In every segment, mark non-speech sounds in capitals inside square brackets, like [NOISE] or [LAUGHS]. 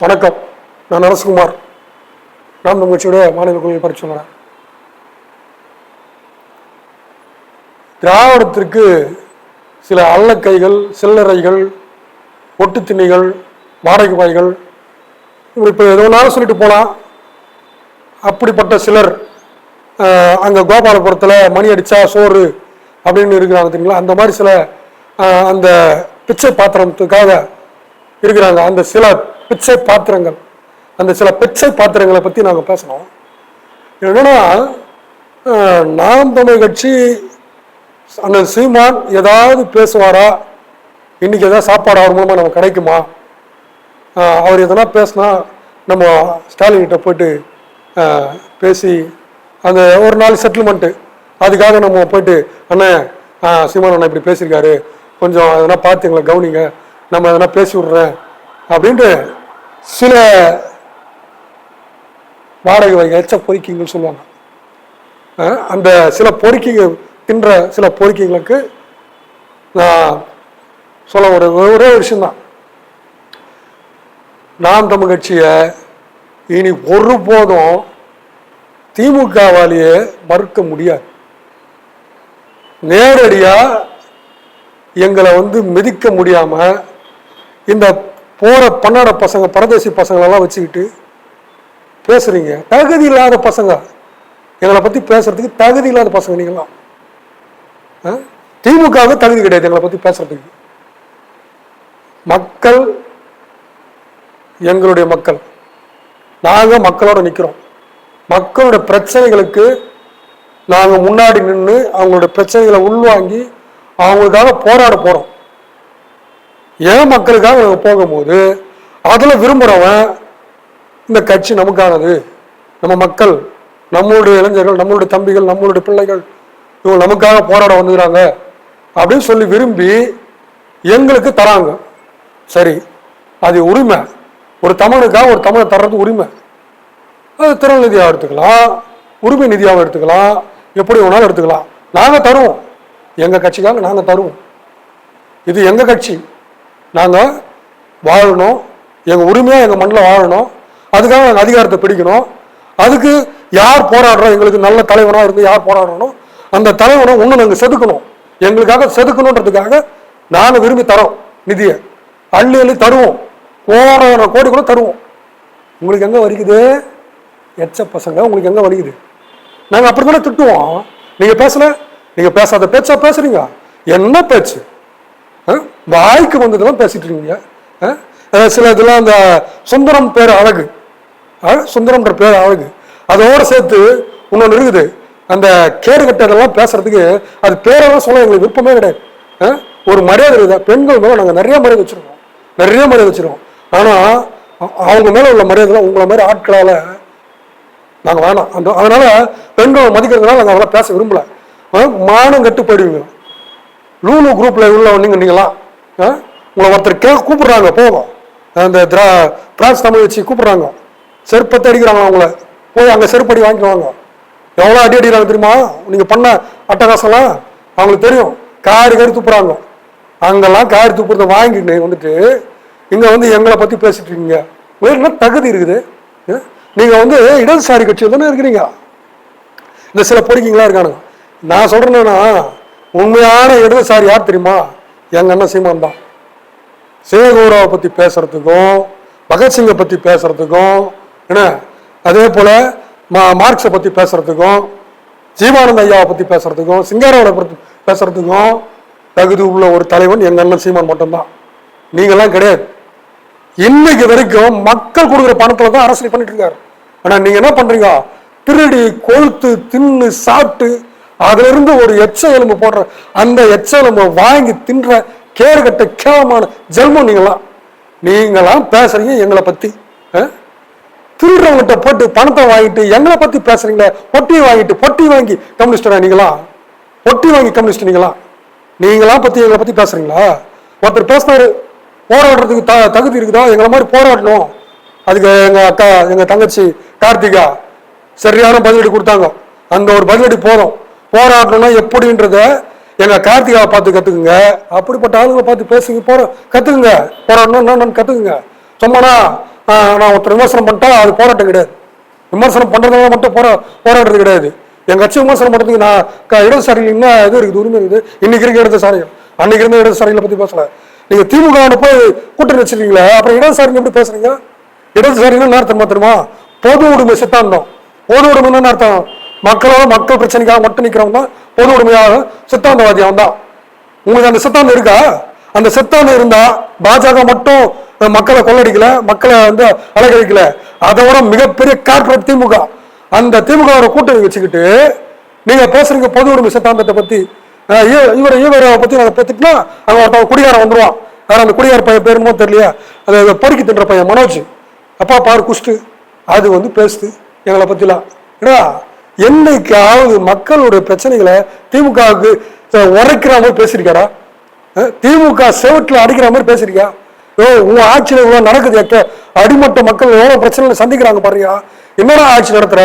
வணக்கம். நான் அரசகுமார் நாம் கட்சியோட மாநில கொள்கை பரிசுகிறேன் திராவிடத்திற்கு சில அல்லக்கைகள் சில்லறைகள் ஒட்டு திண்ணிகள் வாடகை வாய்கள் இப்போ எது வேணாலும் சொல்லிட்டு போகலாம் அப்படிப்பட்ட சிலர் அங்கே கோபாலபுரத்தில் மணி அடித்தா சோறு அப்படின்னு இருக்கிறாங்க தெரியுங்களா? அந்த மாதிரி சில அந்த பிச்சை பாத்திரத்துக்காக இருக்கிறாங்க. அந்த சில பிச்சை பாத்திரங்கள். அந்த சில பிச்சை பாத்திரங்களை பற்றி நாங்கள் பேசணும். என்னன்னா நாம் தமிழ் கட்சி அண்ணன் சீமான் ஏதாவது பேசுவாரா? இன்னைக்கு ஏதாவது சாப்பாடு அவர் மூலமாக நமக்கு கிடைக்குமா? அவர் எதனா பேசினா நம்ம ஸ்டாலின் கிட்ட போயிட்டு பேசி அந்த ஒரு நாள் செட்டில்மெண்ட்டு அதுக்காக நம்ம போயிட்டு அண்ணன் சீமான் அண்ணன் இப்படி பேசியிருக்காரு. கொஞ்சம் எதனா பார்த்து எங்களை கவனிங்க. நம்ம எதனா பேசி விட்றேன். அப்படின்ட்டு சில வாடகை வகை எச்ச பொறுக்கிங்கள் சொல்லுவாங்க. ஆஹ், அந்த சில பொறுக்கிங்க தின்ற சில பொறுக்கிங்களுக்கு நான் சொல்ல ஒரு ஒரே விஷயம்தான். நாம் தமிழ் கட்சியை இனி ஒருபோதும் திமுகவாலேயே மறுக்க முடியாது. நேரடியா எங்களை வந்து மிதிக்க முடியாம இந்த போகிற பன்னாட பசங்க பரதேசி பசங்களெல்லாம் வச்சுக்கிட்டு பேசுகிறீங்க தகுதி இல்லாத பசங்க. எங்களை பற்றி பேசுகிறதுக்கு தகுதி இல்லாத பசங்க நீங்களாம் ஆ? திமுகவுக்கு தகுதி கிடையாது எங்களை பற்றி பேசுறதுக்கு. மக்கள் எங்களுடைய மக்கள். நாங்கள் மக்களோட நிற்கிறோம் மக்களுடைய பிரச்சனைகளுக்கு நாங்கள் முன்னாடி நின்று அவங்களுடைய பிரச்சனைகளை உள்வாங்கி அவங்களுக்காக போராட போகிறோம் ஏன் மக்களுக்காக நாங்கள் போகும்போது அதில் விரும்புகிறவன் இந்த கட்சி நமக்கானது. நம்ம மக்கள் நம்மளுடைய இளைஞர்கள் நம்மளுடைய தம்பிகள் நம்மளுடைய பிள்ளைகள் இவங்க நமக்காக போராட வந்துக்கிறாங்க அப்படின்னு சொல்லி விரும்பி எங்களுக்கு தராங்க. சரி அது உரிமை. ஒரு தமிழுக்காக ஒரு தமிழை தர்றது உரிமை. அது திறன் நிதியாக எடுத்துக்கலாம் உரிமை நிதியாக எடுத்துக்கலாம் எப்படி வேணாலும் எடுத்துக்கலாம். நாங்கள் தருவோம். எங்கள் கட்சிக்காக நாங்கள் தருவோம். இது எங்கள் கட்சி? நாங்கள் வாழணும். எங்கள் உரிமையாக எங்கள் மண்ணில் வாழணும். அதுக்காக நாங்கள் அதிகாரத்தை பிடிக்கணும். அதுக்கு யார் போராடுறோம் எங்களுக்கு நல்ல தலைவனாக இருந்து யார் போராடுறோம் அந்த தலைவனை இன்னும் நாங்கள் செதுக்கணும். எங்களுக்காக செதுக்கணுன்றதுக்காக நாங்கள் விரும்பி தரோம் நிதியை. அள்ளி அள்ளி தருவோம். கோடான கோடி கூட தருவோம். உங்களுக்கு எங்கே வலிக்குது? எச்ச பசங்க உங்களுக்கு எங்கே வலிக்குது? நாங்கள் அப்படி தானே திட்டுவோம். நீங்கள் பேசல? நீங்கள் பேசாத பேச்சா பேசுறீங்க? என்ன பேச்சு? வாய்க்கு வந்ததெல்லாம் பேசிட்டு இருக்கீங்க. ஆ? சில இதெல்லாம் அந்த சுந்தரம் பேர் அழகு. ஆ? சுந்தரம்ன்ற பேர் அழகு. அதோட சேர்த்து இன்னொன்று இருக்குது. அந்த கேடு கட்டதெல்லாம் பேசுறதுக்கு அது பேரெல்லாம் சொல்ல எங்களுக்கு விருப்பமே கிடையாது. ஆ? ஒரு மரியாதை இருக்குது. பெண்கள் மேலே நாங்கள் நிறைய மரியாதை வச்சிருக்கோம். நிறைய மரியாதை வச்சிருக்கோம். ஆனால் அவங்க மேலே உள்ள மரியாதை உங்களை மாதிரி ஆட்களால் நாங்கள் வேணாம். அந்த அதனால் பெண்களை மதிக்கிறதுனால நாங்கள் அவங்களாம் பேச விரும்பல. மானம் கட்டு போயிடுவீங்க. லூலு குரூப்பில் உள்ள நீங்க நீங்களாம் உங்களை ஒருத்தர் கே கூப்பிடுறாங்க போகும் அந்த திரா பிரான்ஸ் தமிழ் வச்சு கூப்பிடுறாங்க. செருப்பத்தை அடிக்கிறாங்க அவங்கள. போய் அங்கே செருப்படி வாங்கிக்குவாங்க. எவ்வளோ அடி அடிக்கிறாங்க தெரியுமா? நீங்கள் பண்ண அட்டகாசம்லாம் அவங்களுக்கு தெரியும். காரி காரி துப்புறாங்க. அங்கெல்லாம் காரி துப்புறத வாங்கிட்டு வந்துட்டு இங்கே வந்து எங்களை பற்றி பேசிட்டு இருக்கீங்க. உங்களுக்கு என்ன தகுதி இருக்குது? நீங்கள் வந்து இடதுசாரி கட்சியில் தானே இருக்கிறீங்க. இந்த சில பொறுக்கிங்களா இருக்கானுங்க. நான் சொல்கிறேன்னா உண்மையான இடதுசாரி யார் தெரியுமா? எங்கள் அண்ணன் சீமான் தான். சிவகௌரவை பற்றி பேசுகிறதுக்கும் பகத்சிங்கை பற்றி பேசுகிறதுக்கும் என்ன? அதே போல் மா மார்க்ஸை பற்றி பேசுறதுக்கும் ஜீவானந்த ஐயாவை பற்றி பேசுறதுக்கும் சிங்காரோட பற்றி பேசுறதுக்கும் தகுதி உள்ள ஒரு தலைவன் எங்கள் அண்ணன் சீமான் மட்டும்தான். நீங்கள்லாம் கிடையாது. இன்னைக்கு வரைக்கும் மக்கள் கொடுக்குற பணத்தில் தான் அரசியல் பண்ணிட்டு இருக்காரு. ஆனால் நீங்கள் என்ன பண்ணுறீங்க திருடி கொழுத்து தின்னு சாப்பிட்டு அதுல இருந்து ஒரு எச்ச எலும்பு போடுற அந்த எச்ச எலும்பு வாங்கி தின்ற கேடுகட்ட கேவலமான ஜென்மம் நீங்களாம். நீங்களாம் பேசுறீங்க எங்களை பத்தி ஆ? திருடுறவங்கிட்ட போட்டு பணத்தை வாங்கிட்டு எங்களை பத்தி பேசுறீங்களே பொட்டி வாங்கிட்டு பொட்டி வாங்கி கம்யூனிஸ்டரா நீங்களா? பொட்டி வாங்கி கம்யூனிஸ்ட் நீங்களா? நீங்களா பத்தி எங்களை பத்தி பேசுறீங்களா? ஒருத்தர் பேசினாரு போராடுறதுக்கு த தகுதி இருக்குதா? எங்களை மாதிரி போராடணும். அதுக்கு எங்க அக்கா எங்க தங்கச்சி கார்த்திகா சரியான பதிலடி கொடுத்தாங்க. அந்த ஒரு பதிலடி போதும். போராடணும்னா எப்படின்றத எங்க கார்த்திகாவை பார்த்து கத்துக்குங்க. அப்படிப்பட்ட ஆளுங்களை பார்த்து பேசுங்க போற கத்துக்குங்க. போராடணும் என்னன்னு கத்துக்குங்க. சும்மானா நான் ஒருத்தர் விமர்சனம் பண்ணிட்டா அது போராட்டம் கிடையாது. விமர்சனம் பண்றதுனால மட்டும் போரா போராடுறது கிடையாது. எங்கள் கட்சி விமர்சனம் பண்றதுக்கு நான் க- என்ன இது இருக்குது? உரிமை இருக்குது? இன்னைக்கு இருக்க இடதுசாரிகள். அன்னைக்கு இருந்த இடதுசாரிகளை பத்தி பேசல. நீங்க திமுக போய் கூட்டணி வச்சிருக்கீங்களா அப்புறம் இடதுசாரிங்க எப்படி பேசுறீங்க? இடதுசாரிகள் என்ன மாத்திரமா பொது உடைமை சித்தாந்தம். பொது உடைமை என்ன அர்த்தம்? மக்களோட மக்கள் பிரச்சனைக்காக மட்டும் நிற்கிறவங்க தான் பொது உடைமையாக சித்தாந்தவாதி அவன் தான். உங்களுக்கு அந்த சித்தாந்தம் இருக்கா? அந்த சித்தாந்தம் இருந்தா பாஜக மட்டும் மக்களை கொள்ளடிக்கல மக்களை வந்து அலகழிக்கல அதோட மிகப்பெரிய கார்பரேட் திமுக. அந்த திமுக கூட்டணி வச்சுக்கிட்டு நீங்க பேசுறீங்க பொது உரிமை சித்தாந்தத்தை பத்தி. அஹ், இவரை பத்தி நாங்கள் பேத்துட்டுனா அங்கே ஒருத்தவங்க குடிகாரன் வந்துருவான். வேற அந்த குடிகார பையன் பேருமோ தெரியலையா. அது பொறுக்கி தின்ற பையன் மனோஜ். அப்பா பாரு குஷ்டு. அது வந்து பேசுது. எங்களை பத்திலாம். ஏடா என்னைக்காவது மக்களுடைய பிரச்சனைகளை திமுகவுக்கு உரைக்கிற மாதிரி பேசியிருக்காரா திமுக செவட்டில் அடிக்கிற மாதிரி பேசியிருக்கியா? ஓ உன் ஆட்சியில் இவ்வளோ நடக்குது எக்க அடிமட்ட மக்கள் எவ்வளோ பிரச்சனைகளை சந்திக்கிறாங்க பாருயா? என்னடா ஆட்சி நடத்துற?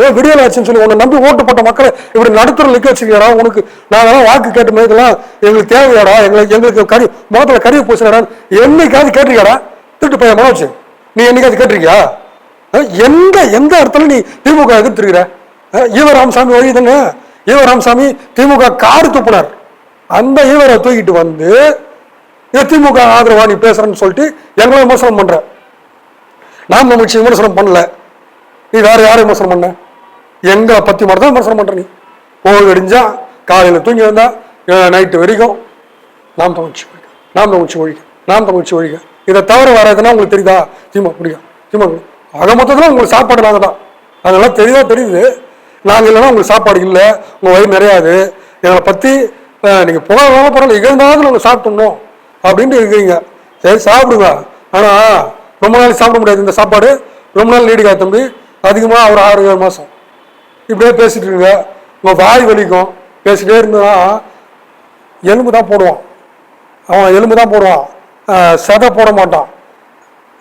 ஏ விடியல் ஆட்சின்னு சொல்லி உன்னை நம்பி ஓட்டு போட்ட மக்களை இப்படி நடுத்தர நிற்க வச்சிருக்கியாடா? உனக்கு நாங்கெல்லாம் வாக்கு கேட்ட மாதிரி இதெல்லாம் எங்களுக்கு தேவையாடா? எங்களுக்கு எங்களுக்கு கறி முகத்தில் கறியை பூசினடா என்னைக்காவது கேட்டிருக்காடா திட்டு பையன் மனோஜ் நீ என்னைக்காவது கேட்டிருக்கியா? எந்த எந்த இடத்துல நீ திமுக எதிர்த்துருக்கிற? ஈவ ராமசாமி வழி ஈவ ராமசாமி திமுக காடு துப்புனார். அந்த ஈவரை தூக்கிட்டு வந்து திமுக ஆதரவா நீ பேசுறேன்னு சொல்லிட்டு எங்களை விமர்சனம் பண்ற. நாம் தமிழ்ச்சி விமர்சனம் பண்ணல. நீ வேற யாரை விமர்சனம் பண்ண? எங்களை பத்தி மட்டும் தான் விமர்சனம் பண்ற நீ. ஓய்வு அடிஞ்சா காலையில தூங்கி வந்தா நைட்டு வரைக்கும் நாம் தமிழ்ச்சி ஒழிக்க நாம் தமிழ்ச்சி ஒழிக்க நாம் தமிழ்ச்சி ஒழிக்க. இதை தவிர வேற எதுனா உங்களுக்கு தெரியுதா? திமுக பிடிக்கும் திமுக ஆக மொத்தத்தில் உங்களுக்கு சாப்பாடு நாங்கள் தான் அதெல்லாம் தெரியுதா? தெரியுது. நாங்கள் இல்லைன்னா உங்களுக்கு சாப்பாடு இல்லை உங்கள் வயிறு நிறையாது. எங்களை பற்றி நீங்கள் புகழ பரவாயில்ல இகழ்ந்தாவது நாங்கள் சாப்பிட்டுணும் அப்படின்ட்டு இருக்கிறீங்க சரி சாப்பிடுங்க. ஆனால் ரொம்ப நாள் சாப்பிட முடியாது இந்த சாப்பாடு. ரொம்ப நாள் நீடிக்காது தம்பி. அதிகமாக ஒரு ஆறு ஏழு மாதம் இப்படியே பேசிட்டு இருங்க. உங்கள் வாய் வலிக்கும். பேசிட்டே இருந்தா எலும்பு தான் போடுவான். அவன் எலும்பு தான் போடுவான். செதை சதை போட மாட்டான்.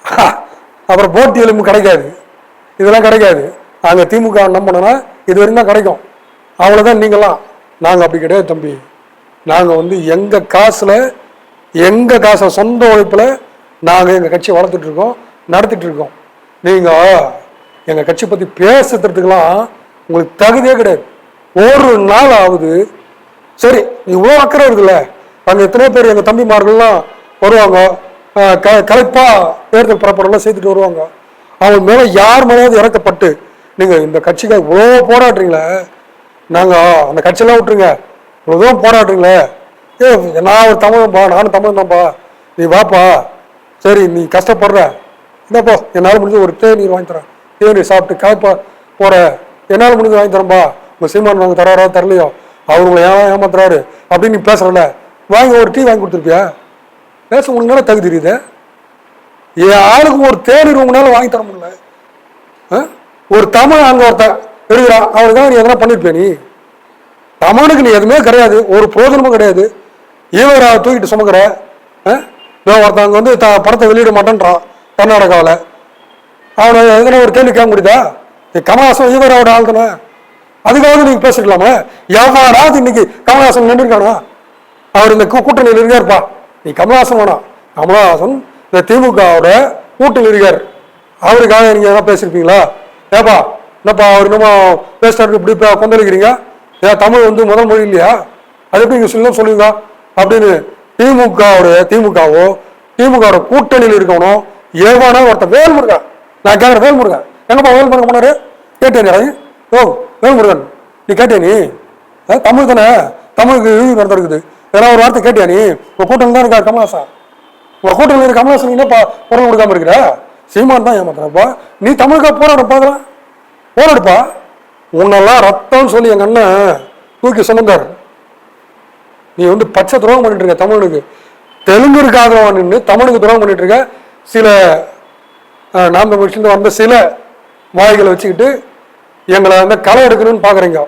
[LAUGHS] அப்புறம் போட்டி எலும்பு கிடைக்காது. இதெல்லாம் கிடைக்காது. நாங்கள் திமுக நம்பினோன்னா இது வரைக்கும் தான் கிடைக்கும். அவ்வளோதான் நீங்களாம் நாங்கள் அப்படி கிடையாது தம்பி. நாங்கள் வந்து எங்கள் காசில் எங்கள் காசை சொந்த உழைப்பில் நாங்கள் எங்கள் கட்சியை வளர்த்துட்ருக்கோம் நடத்திட்டுருக்கோம் இருக்கோம். நீங்கள் எங்கள் கட்சி பற்றி பேசுறதுக்கெல்லாம் உங்களுக்கு தகுதியே கிடையாது. ஒரு நாள் ஆகுது சரி இவ்வளோ அக்கறை இருக்குல்ல? அங்கே எத்தனையோ பேர் எங்கள் தம்பிமார்கள்லாம் வருவாங்க. க கலைப்பாக தேர்தல் பரப்பரெல்லாம் செய்துட்டு வருவாங்க. அவங்க மேலே யார் மேலேயாவது இறக்கப்பட்டு நீங்கள் இந்த கட்சிக்காக இவ்வளோ போராடுறீங்களே நாங்கள் அந்த கட்சியெல்லாம் விட்டுருங்க. இவ்வளோ தூரம் போராடுறீங்களே. ஏ நான் ஒரு தமிழன்பா நானும் தமிழ் தான்ப்பா நீ வாப்பா. சரி நீ கஷ்டப்படுற. என்னப்பா என்னால் முடிஞ்ச ஒரு தேநீர் வாங்கி தரேன். தேநீர் சாப்பிட்டு காய்ப்பா போகிற என்னால் முடிஞ்சு வாங்கி தரேன்பா. உங்கள் சீமான் வாங்க தராரா தரலையோ அவர் உங்களை ஏன் ஏமாத்துறாரு அப்படின்னு நீ பேசுகிறல வாங்கி ஒரு டீ வாங்கி கொடுத்துருப்பியா? பேச உங்களுக்கு தகுதி இருக்குது? என் ஆளுக்கு ஒரு தேநீர் உங்களால வாங்கி தர முடியல. ஆ? ஒரு தமிழ் அங்கே ஒருத்தன் இருக்கிறான் அவனுக்காக நீ எதனா பண்ணியிருப்பேன் நீ? தமிழுக்கு நீ எதுவுமே கிடையாது ஒரு பிரோஜனமும் கிடையாது. ஈவரா தூக்கிட்டு சுமக்கிற ஆ? ஒருத்தன் அங்கே வந்து த படத்தை வெளியிட மாட்டேன்றான் கர்நாடகாவில் அவனை எதனா ஒரு கேள்வி கேட்க முடியுதா? நீ கமலஹாசன் ஈவராவோட ஆள் தானே? அதுக்காக நீங்கள் பேசிக்கலாமா. எவனாவது இன்னைக்கு கமலஹாசன் நின்றுருக்கானா? அவர் இந்த கூ- கூட்டணியில் இருக்காருப்பா நீ கமலஹாசன் வேணாம். கமலஹாசன் இந்த திமுகவோட கூட்டணியில் இருக்கார். அவருக்காக நீங்கள் எதனா பேசியிருப்பீங்களா ஏப்பா என்னப்பா அவர் என்னமோ பேசுறாரு இப்படி இப்போ கொந்தளிக்கிறீங்க? ஏன் தமிழ் வந்து முதல் மொழி இல்லையா? அது எப்படி நீங்க சொல்ல சொல்லுங்க. அப்படின்னு திமுகவோட திமுகவோ திமுகவோட கூட்டணியில் இருக்கணும் ஏவானா ஒருத்தன் வேல்முருகன். நான் கேட்குறேன் வேல்முருகன். எங்கப்பா வேல்முருகன் போனாரு? கேட்டேன் ஓ வேல்முருகன். நீ கேட்டே நீ? தமிழ் தானே? தமிழுக்கு இழிவு நடத்த இருக்குது. ஏதாவது ஒரு வார்த்தை கேட்டியா நீ? உன் கூட்டம் தான் இருக்கா கமலாசா உன் கூட்டம் இருக்க கமலாசன் என்னப்பா குரல் கொடுக்காம இருக்கிற? சீமான் தான் ஏமாத்துறப்பா நீ தமிழுக்காக போராட பார்க்கலாம் போராடுப்பா. உன்னெல்லாம் ரத்தம்னு சொல்லி எங்கள் அண்ணன் தூக்கி சுமந்தார். நீ வந்து பச்சை துரோகம் பண்ணிட்டு இருக்க தமிழனுக்கு தெலுங்குக்காக நின்று தமிழுக்கு துரோகம் பண்ணிட்டு இருக்க. சில அஹ், நாம் வந்த சில வாய்களை வச்சுக்கிட்டு எங்களை வந்து களை எடுக்கணும்னு பார்க்குறீங்க.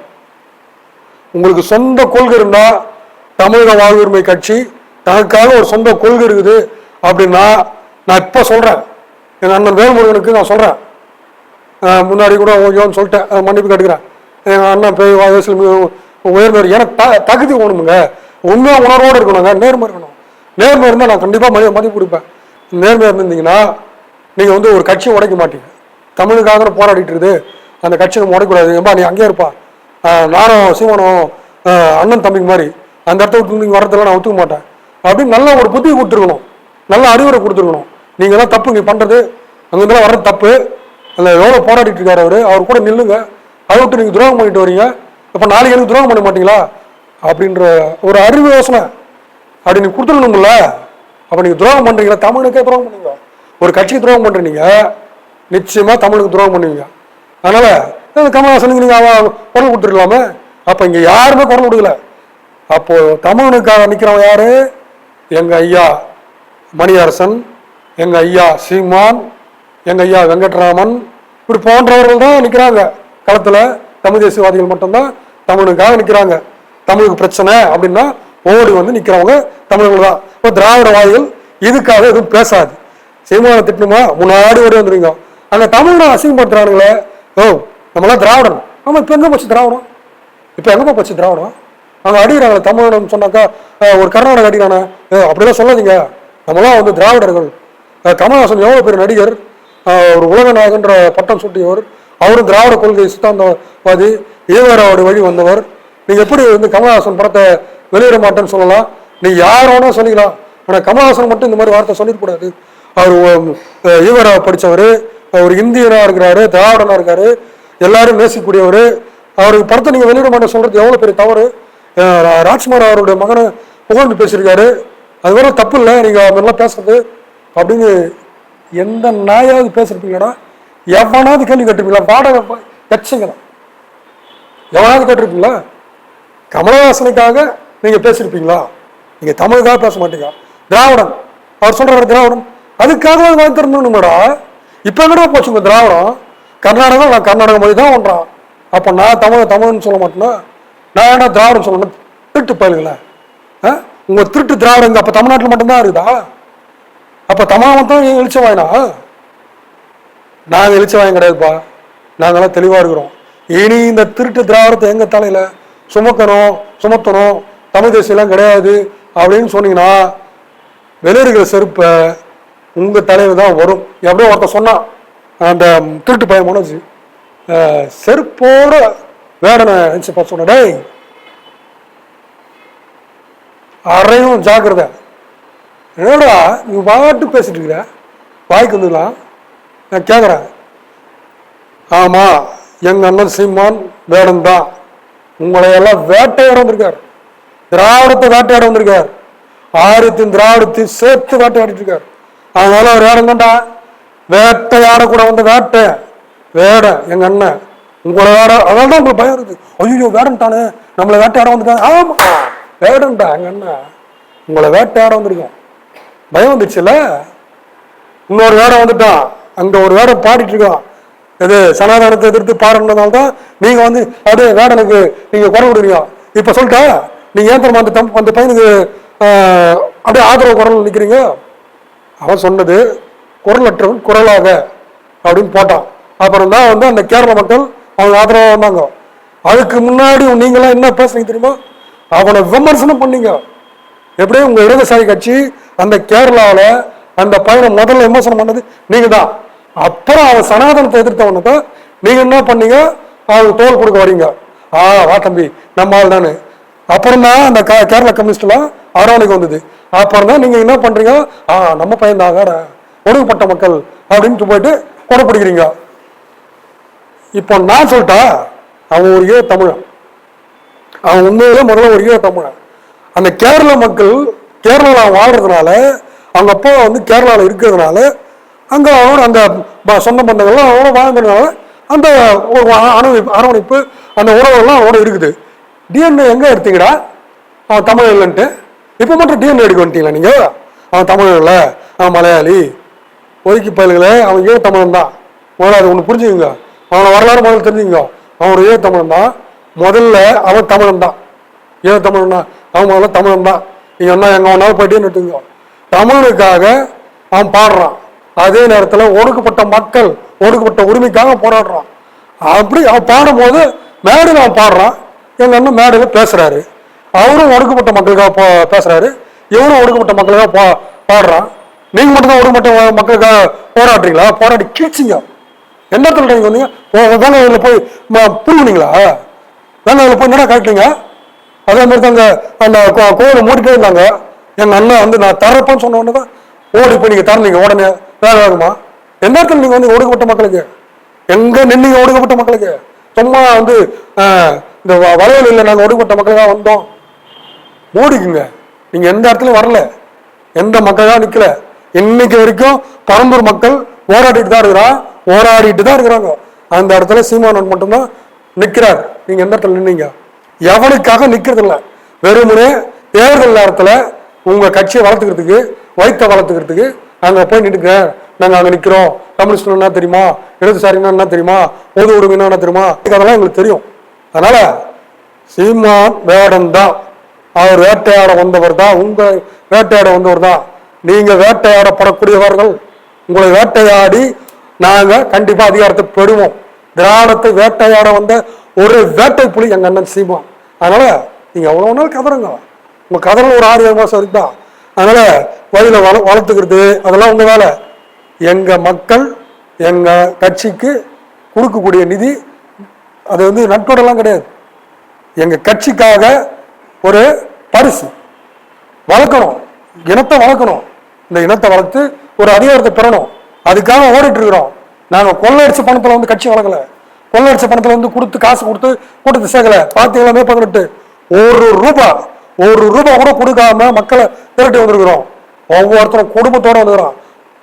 உங்களுக்கு சொந்த கொள்கை இருந்தால் தமிழக வாழ்வுரிமை கட்சி தனக்காக ஒரு சொந்த கொள்கை இருக்குது அப்படின்னா நான் இப்போ சொல்கிறேன் என் அண்ணன் வேல்முருகனுக்கு நான் சொல்கிறேன் முன்னாடி கூட ஓகேன்னு சொல்லிட்டேன். மன்னிப்பு கேட்டுக்கிறேன். எங்கள் அண்ணன் போய் வயசில் உயர்ந்தவர் எனக்கு த தகுதி வேணுமுங்க. உண்மையாக உணர்வோடு இருக்கணுங்க. நேர்மை இருக்கணும். நேர்மை இருந்தால் நான் கண்டிப்பாக மதிய மதிப்பு கொடுப்பேன். நேர்மை இருந்தீங்கன்னா நீங்கள் வந்து ஒரு கட்சியை உடைக்க மாட்டீங்க. தமிழுக்காக போராடிட்டு இருக்குது. அந்த கட்சியை நம்ம உடைக்கூடாது ஏம்பா நீ அங்கேயே இருப்பா. நானும் சிவனும் அண்ணன் தம்பிக்கு மாதிரி அந்த இடத்த விட்டு நீங்கள் வரதெல்லாம் நான் ஒத்துக்க மாட்டேன். அப்படின்னு நல்ல ஒரு புத்தி கொடுத்துருக்கணும். நல்ல அறிவுரை கொடுத்துருக்கணும். நீங்கள் தான் தப்பு நீ பண்ணுறது அங்கே இருந்தாலும் வர்றது தப்பு. அந்த எவ்வளோ போராடிட்டு இருக்காரு அவர். அவர் கூட நில்லுங்க. அதை விட்டு நீங்கள் துரோகம் பண்ணிட்டு வரீங்க. இப்போ நாளைக்கு எனக்கு துரோகம் பண்ண மாட்டீங்களா? அப்படின்ற ஒரு அறிவு யோசனை. அப்படி நீங்கள் கொடுத்துடணும்ல. அப்போ நீங்கள் துரோகம் பண்ணுறீங்களா தமிழுக்கே துரோகம் பண்ணுவீங்க ஒரு கட்சிக்கு துரோகம் பண்ணுறீங்க நிச்சயமாக தமிழுக்கு துரோகம் பண்ணுவீங்க. அதனால் கமல்ஹாசனுக்கு கமலஹாசனுக்கு அவன் குரல் கொடுத்துருக்கலாமே அப்போ இங்கே யாருமே குரல் கொடுக்கல. அப்போது தமிழனுக்காக நிற்கிறவன் யார்? எங்கள் ஐயா மணியரசன். எங்கள் ஐயா சீமான் எங்க ஐயா வெங்கட்ராமன் இப்படி போன்றவர்கள் தான் நிற்கிறாங்க களத்தில் தமிழ் தேசியவாதிகள் மட்டும்தான் தமிழுக்காக நிற்கிறாங்க தமிழுக்கு பிரச்சனை அப்படின்னா ஓடி வந்து நிற்கிறவங்க தமிழர்கள் தான். இப்போ திராவிடவாதிகள் இதுக்காக எதுவும் பேசாது. சீமான திட்டணுமா? முன்னாடி ஓடி வந்துருங்க. அங்கே தமிழை அசிங்கப்படுத்துறானுங்களே. ஓ நம்மளாம் திராவிடன் ஆமா இப்போ எங்கே போச்சு திராவிடம்? இப்போ எங்க போச்சு திராவிடம்? அவங்க அடிக்கிறாங்க தமிழன் சொன்னாக்கா ஒரு கர்நாடக அடிக்கிறானே. ஓ அப்படிலாம் சொல்லாதீங்க. நம்மளாம் வந்து திராவிடர்கள். கமல்ஹாசன் எவ்வளோ பெரிய நடிகர்? ஒரு உலகநாயகன்ற பட்டம் சுட்டியவர். அவரும் திராவிட கொள்கை சித்தாந்தவாதி ஈவராவோட வழி வந்தவர். நீங்கள் எப்படி வந்து கமல்ஹாசன் படத்தை வெளியிட மாட்டேன்னு சொல்லலாம்? நீ யார் சொல்லிக்கலாம். ஆனால் கமல்ஹாசன் மட்டும் இந்த மாதிரி வார்த்தை சொல்லிடக்கூடாது அவர் ஈவரா படித்தவர் ஒரு இந்தியனாக இருக்கிறாரு திராவிடனாக இருக்காரு எல்லாரும் நேசிக்கக்கூடியவர். அவருக்கு படத்தை நீங்கள் வெளியிட மாட்டேன் சொல்கிறது எவ்வளோ பெரிய தவறு? ராஜ்குமார் அவருடைய மகனை புகழ்ந்து பேசியிருக்காரு. அது வேற தப்பு இல்லை நீங்கள் அது பேசுறது. அப்படின்னு எந்த நாயாவது பேசிருப்பீங்களா எவனாவது கேள்வி கேட்டிருப்பீங்களா? வாடகை கட்சிங்க எவனாவது கேட்டிருப்பீங்களா? கமலஹாசனுக்காக நீங்கள் பேசியிருப்பீங்களா நீங்கள் தமிழுக்காக பேச மாட்டீங்க. திராவிடன் அவர் சொல்கிறார் திராவிடன் அதுக்காக வாங்கி இப்போ இப்ப எங்கடா போச்சுங்க திராவிடம்? கர்நாடகா நான் கர்நாடக மொழி தான் பண்ணுறான் அப்போ நான் தமிழ் தமிழ்னு சொல்ல மாட்டேன்னா நான் ஏன்னா திராவிடம் சொல்லணும்? திருட்டு பயிலுங்களேன் ஆ? திருட்டு திராவிடம் அப்போ தமிழ்நாட்டில் மட்டும்தான் இருக்குதா? அப்ப தமிழ் மட்டும் எழுச்ச வாயினா நாங்கள் எழுச்ச வாயம் கிடையாதுப்பா. நாங்கெல்லாம் தெளிவாக இருக்கிறோம். இனி இந்த திருட்டு திராவிடத்தை எங்கள் தலையில்? சுமக்கணும் சுமத்தணும். தமிழ் தேசியெல்லாம் கிடையாது அப்படின்னு சொன்னீங்கன்னா வெளியிருக்கிற செருப்பை உங்கள் தலைவர் தான் வரும். எப்படியோ ஒருத்த சொன்னான் அந்த திருட்டு பையன் மனோஜ் செருப்போட வேடனை நினைச்சு பார்த்து சொன்ன டேய் அறையும் ஜாக்கிரதை. என்னடா நீ பாட்டு பேசிட்டு இருக்கிற? வாய்க்கு வந்துக்கலாம் நான் கேட்குறேன் ஆமாம் எங்கள் அண்ணன் சீமான் வேடம் தான். உங்களையெல்லாம் வேட்டையாட வந்திருக்கார். திராவிடத்தை வேட்டையாட வந்திருக்கார். ஆரியத்தின் திராவிடத்தையும் சேர்த்து வேட்டையாடிட்டு இருக்கார். அதனால அவர் வேடம் தான்டா. வேட்டையாட கூட வந்த வேட்டை. வேட எங்கள் அண்ணன். உங்களை வேட அதனால தான் உங்களுக்கு பயம் இருக்குது. ஐயோ வேடன்ட்டானு நம்மளை வேட்டையாட வந்துட்டாங்க. ஆமாம் வேடன்டா எங்கள் அண்ணன். உங்களை வேட்டையாட வந்திருக்கோம். பயம் வந்துச்சுல்ல? இன்னொரு வேடம் வந்துட்டான். அங்கே ஒரு வேடம் பாடிட்டு இருக்கான் இது சனாதனத்தை எதிர்த்து பாடுறதுனால தான் நீங்கள் வந்து அது வேடனுக்கு நீங்கள் குரல் கொடுக்குறீங்க. இப்போ சொல்லிட்டா நீங்கள் ஏன் தெரியுமா அந்த தம் அந்த பையனுக்கு அப்படியே ஆதரவு குரல் நிற்கிறீங்க அவன் சொன்னது குரலற்றவன் குரலாக அப்படின்னு போட்டான். அப்புறம் தான் வந்து அந்த கேரள மக்கள் அவங்க ஆதரவாக வந்தாங்க. அதுக்கு முன்னாடி நீங்களாம் என்ன பேசுறீங்க தெரியுமா? அவனை விமர்சனம் பண்ணீங்க. எப்படியும் உங்க இடதுசாரி கட்சி அந்த கேரளாவில் அந்த பையனை முதல்ல விமர்சனம் பண்ணது நீங்க தான் அப்புறம் அவன் சனாதனத்தை எதிர்த்தவனுக்கு தான் நீங்க என்ன பண்ணீங்க? அவனுக்கு தோல் கொடுக்க வரீங்க. ஆ வா தம்பி நம்ம ஆள் தானே. அப்புறம் தான் அந்த க கேரளா கம்யூனிஸ்ட்லாம் அரவணைக்கு வந்தது. அப்புறம் தான் நீங்க என்ன பண்றீங்க? ஆ நம்ம பையன் தான் வேற. ஒடுக்கப்பட்ட மக்கள் அப்படின்ட்டு போயிட்டு கொடை பிடிக்கிறீங்க. இப்போ நான் சொல்லிட்டா அவன் ஒரு ஈழ தமிழன். அவன் உண்மையிலே முதல்ல ஒரு ஈழ தமிழன். அந்த கேரள மக்கள் கேரளாவில் வாழ்றதுனால அவங்க அப்பா வந்து கேரளாவில் இருக்கிறதுனால அங்கே அவனோட அந்த ப- சொந்த பந்தங்கள்லாம் அவனோட வாழ்ந்ததுனால அந்த ஒரு அரவணைப்பு அரவணைப்பு அந்த உறவுகள்லாம் அவனோட இருக்குது. டிஎன்ஏ எங்கே எடுத்தீங்கடா? அவன் தமிழ் இல்லைன்ட்டு இப்போ மட்டும் டிஎன்ஏ எடுக்க வந்துட்டீங்களா நீங்கள் அவன் தமிழ் இல்லை அவன் மலையாளி. ஒதுக்கி பயல்களே அவன் ஈழ தமிழன் தான். முதல்ல அது ஒன்று புரிஞ்சுக்கோங்க. அவனை வரலாறு முதல்ல தெரிஞ்சுங்க அவன் ஒரு ஈழ தமிழன் தான். முதல்ல அவன் தமிழன் தான். ஏ தமிழன்னா தான் அவன் தமிழன் தான். நீங்கள் என்ன எங்க ஒன்றாவது போயிட்டே எடுத்துங்க தமிழனுக்காக அவன் பாடுறான். அதே நேரத்தில் ஒடுக்கப்பட்ட மக்கள் ஒடுக்கப்பட்ட உரிமைக்காக போராடுறான். அப்படி அவன் பாடும்போது மேடையில் அவன் பாடுறான். எங்கள் அண்ணன் மேடையில் பேசுகிறாரு அவரும் ஒடுக்கப்பட்ட மக்களுக்காக போ- பேசுகிறாரு இவரும் ஒடுக்கப்பட்ட மக்களுக்காக பா பாடுறான். நீங்கள் மட்டும்தான் ஒடுக்கப்பட்ட மக்களுக்காக போராடுறீங்களா? போராடி கீழ்ச்சிங்க. என்ன சொல்கிறீங்க வந்தீங்க ஓ, போய் ம- புழுங்குனீங்களா போய் என்னடா காட்டுறீங்க அதே மாதிரி தாங்க அந்த கோ- கோவில் மூடிட்டே இருந்தாங்க. எங்கள் அண்ணன் வந்து நான் தரப்பேன்னு சொன்ன உடனே தான் ஓடி போய் நீங்கள் தரணுங்க உடனே வேக வேகமா எந்த இடத்துல நீங்கள் வந்து ஒடுக்கப்பட்ட மக்களுக்கு? எங்கே நின்று ஒடுக்கப்பட்ட மக்களுக்கு? சும்மா வந்து இந்த வ- வளையல் இல்லை நாங்கள் ஒடுக்கப்பட்ட மக்களுக்காக வந்தோம். ஓடிக்குங்க நீங்கள் எந்த இடத்துலையும் வரல. எந்த மக்களாக நிற்கல இன்னைக்கு வரைக்கும் பரம்பூர் மக்கள் போராடிட்டு தான் இருக்கிறான் போராடிட்டு தான் இருக்கிறாங்க. அந்த இடத்துல சீமானன் மட்டும்தான் நிற்கிறார் நீங்கள் எந்த இடத்துல நின்னீங்க? எவனுக்காக நிற்கிறது இல்லை வெறுமனே தேர்தல் நேரத்தில் உங்கள் கட்சியை வளர்த்துக்கிறதுக்கு வைத்த வளர்த்துக்கிறதுக்கு நாங்கள் போய் நிற்க நாங்கள் அங்கே நிற்கிறோம் கம்யூனிஸ்ட் என்ன தெரியுமா? இடதுசாரின்னா என்ன தெரியுமா? பொது உரிமைன்னா என்ன தெரியுமா? அதெல்லாம் எங்களுக்கு தெரியும். அதனால் சீமான் வேடம் தான். அவர் வேட்டையாட வந்தவர் தான். உங்கள் வேட்டையாட வந்தவர் தான். நீங்கள் வேட்டையாடப்படக்கூடியவர்கள். உங்களை வேட்டையாடி நாங்கள் கண்டிப்பாக அதிகாரத்தை பெறுவோம் திராவிடத்தை வேட்டையாட வந்த ஒரு வேட்டை புலி எங்கள் அண்ணன் சீமான் அதனால் நீங்கள் எவ்வளோ நாள் கதறுங்க. உங்கள் கதறல் ஒரு ஆறு ஏழு மாதம் வரைக்கும் அதனால் வழியில் வள வளர்த்துக்கிறது அதெல்லாம் உங்கள் வேலை. எங்கள் மக்கள் எங்கள் கட்சிக்கு கொடுக்கக்கூடிய நிதி அது வந்து நட்போடலாம் கிடையாது. எங்கள் கட்சிக்காக ஒரு பரிசு. வளர்க்கணும். இனத்தை வளர்க்கணும். இந்த இனத்தை வளர்த்து ஒரு அதிகாரத்தை பெறணும். அதுக்காக ஓடிட்டு இருக்கிறோம். நாங்க கொள்ளையடிச்ச பணத்தில் வந்து கட்சி வளர்க்கலை. கொள்ளையடிச்ச பணத்தில் வந்து கொடுத்து காசு கொடுத்து கூட்டத்தை சேர்க்கல பார்த்தீங்களா மே பதினெட்டு. ஒரு ரூபா ஒரு ரூபா கூட கொடுக்காம மக்களை திரட்டி வந்திருக்கிறோம். ஒவ்வொருத்தரும் குடும்பத்தோட வந்துக்கிறோம்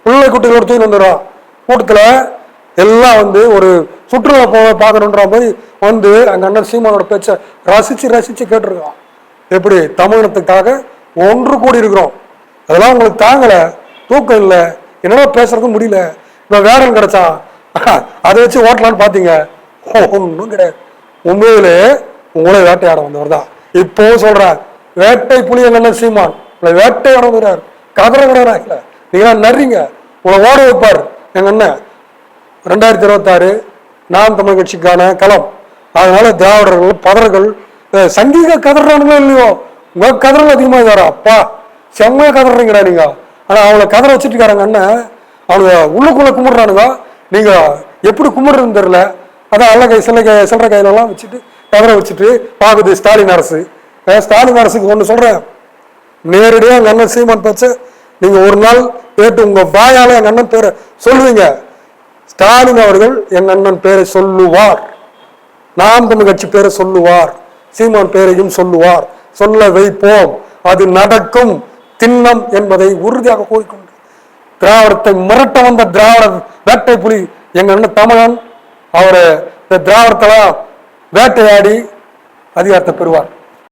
பிள்ளை குட்டிகளோட தூக்கி வந்துடுறோம் கூட்டத்தில் எல்லாம் வந்து ஒரு சுற்றுலா போக பார்க்கணுன்ற மாதிரி வந்து அங்கே அண்ணன் சீமானோட பேச்சை ரசித்து ரசித்து கேட்டிருக்கோம் எப்படி? தமிழினத்துக்காக ஒன்று கூடி இருக்கிறோம் அதெல்லாம் உங்களுக்கு தாங்கலை. தூக்கம் இல்லை. என்னடா பேசுறதும் முடியல. இப்போ வேடன் கிடைச்சான். அதை வச்சு ஓட்டலான்னு பார்த்தீங்க. ஒன்றும் கிடையாது. உண்மையிலே உங்களை வேட்டையாட வந்தவர் தான் இப்போ சொல்றார் வேட்டை புலியங்கள்ல சீமான் உங்களை வேட்டையாட வந்துறார் கதற இல்லை நீங்க நர்றீங்க உங்களை ஓட வைப்பார் எங்க அண்ணன். ரெண்டாயிரத்தி இருபத்தாறு நாம் தமிழ் கட்சிக்கான களம். அதனால திராவிடர்கள் பதர்கள் சங்கீக சங்கீத கதறானுங்களோ இல்லையோ உங்க கதறல் அதிகமாக இருக்காரா அப்பா செம்மையா கதறீங்கடா நீங்க. ஆனா அவங்கள கதற வச்சுட்டு இருக்காருங்க அண்ணன். அவனுங்க உள்ளுக்குள்ள கும்பிடுறானுங்க. நீங்க எப்படி கும்பிடுறதுன்னு தெரியல. அதான் அல்ல கை சில கை சில்லற கையிலலாம் வச்சுட்டு கதற வச்சுட்டு பார்க்குது ஸ்டாலின் அரசு. ஸ்டாலின் அரசுக்கு ஒன்று சொல்கிறேன் நேரடியாக எங்கள் அண்ணன் சீமான் பேச்ச நீங்கள் ஒரு நாள் கேட்டு உங்கள் வாயால் எங்கள் அண்ணன் பேரை சொல்லுவீங்க. ஸ்டாலின் அவர்கள் எங்கள் அண்ணன் பேரை சொல்லுவார். நாம் தமிழ் கட்சி பேரை சொல்லுவார். சீமான் பேரையும் சொல்லுவார். சொல்ல வைப்போம். அது நடக்கும். திண்ணம் என்பதை உறுதியாக கூறிக்கொண்டு. திராவிடத்தை மிரட்ட வந்த திராவிட வேட்டை புலி எங்க அண்ணன் தமிழன் அவர் இந்த திராவிடத்தெல்லாம் வேட்டையாடி அதிகாரத்தை பெறுவார்.